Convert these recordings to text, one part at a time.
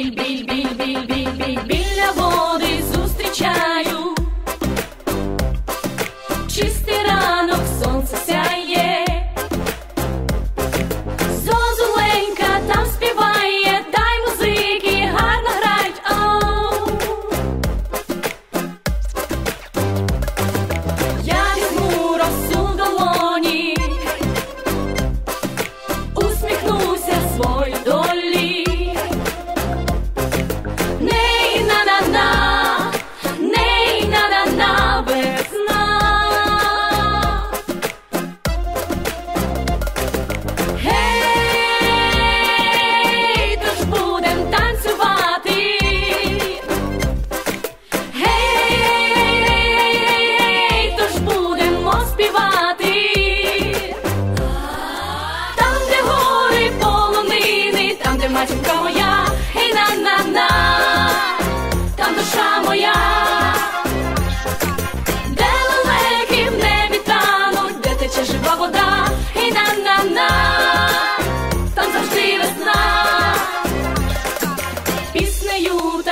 bail, bail, bail, bail, bail, bail, bail.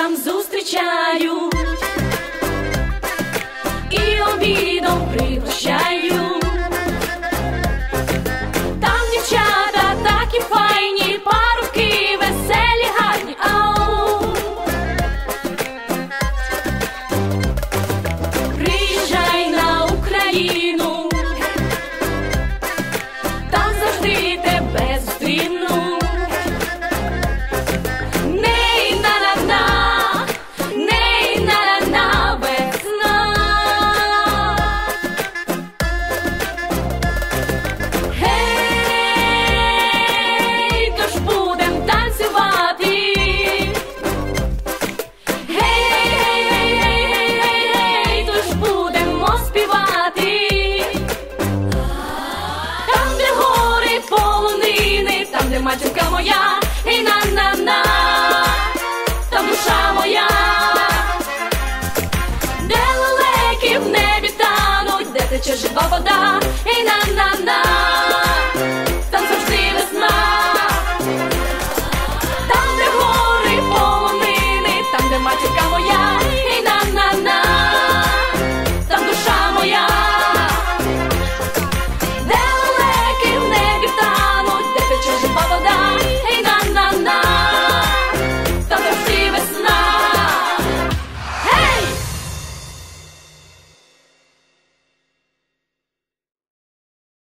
там зустрічають і обідом пригощають. Матінка моя, і на-на-на, та душа моя, де лелеки в небі тануть, де тече жива вода, і на-на-на,